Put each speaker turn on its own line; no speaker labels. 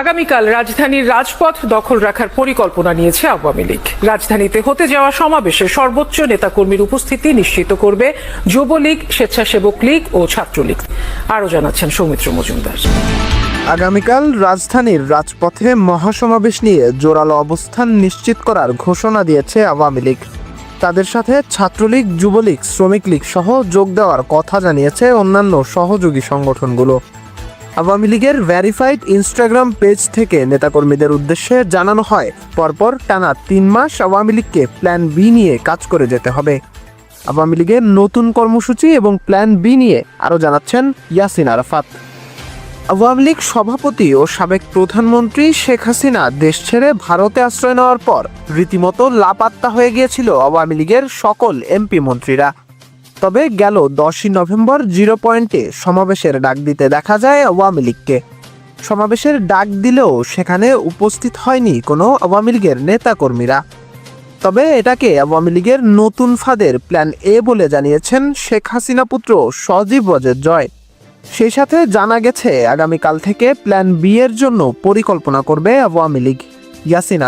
আগামীকাল রাজধানীর রাজপথ দখল রাখার পরিকল্পনা নিয়েছে আওয়ামী লীগ। রাজধানীতে হতে যাওয়া সমাবেশে সর্বোচ্চ নেতাকর্মীর উপস্থিতি নিশ্চিত করবে যুবলীগ, স্বেচ্ছাসেবক লীগ ও ছাত্রলীগ। আরও জানাচ্ছেন সৌমিত্র মজুমদার।
আগামীকাল রাজধানীর রাজপথে মহাসমাবেশ নিয়ে জোরালো অবস্থান নিশ্চিত করার ঘোষণা দিয়েছে আওয়ামী লীগ। তাদের সাথে ছাত্রলীগ, যুবলীগ, শ্রমিক লীগ সহ যোগ দেওয়ার কথা জানিয়েছে অন্যান্য সহযোগী সংগঠনগুলো। আওয়ামী লীগের ভ্যারিফাইড ইনস্টাগ্রাম পেজ থেকে নেতাকর্মীদের উদ্দেশ্যে জানানো হয়, পরপর টানা তিন মাস আওয়ামী লীগকে প্ল্যান বি নিয়ে কাজ করে যেতে হবে। আওয়ামী লীগের নতুন কর্মসূচি এবং প্ল্যান বি নিয়ে আরও জানাচ্ছেন ইয়াসিন আরাফাত। আওয়ামী লীগ সভাপতি ও সাবেক প্রধানমন্ত্রী শেখ হাসিনা দেশ ছেড়ে ভারতে আশ্রয় নেওয়ার পর রীতিমতো লাপাত্তা হয়ে গিয়েছিল আওয়ামী লীগের সকল এমপি মন্ত্রীরা। তবে গেল দশই নভেম্বর জিরো পয়েন্টে সমাবেশের ডাক দিতে দেখা যায় আওয়ামী লীগকে। সমাবেশের ডাক দিলেও সেখানে উপস্থিত হয়নি কোনো আওয়ামী লীগের নেতাকর্মীরা। তবে এটাকে আওয়ামী লীগের নতুন ফাঁদের প্ল্যান এ বলে জানিয়েছেন শেখ হাসিনা পুত্র সজীব ওয়াজেদ জয়। সেই সাথে জানা গেছে, আগামীকাল থেকে প্ল্যান বি এর জন্য পরিকল্পনা করবে আওয়ামী লীগ। ইয়াসিন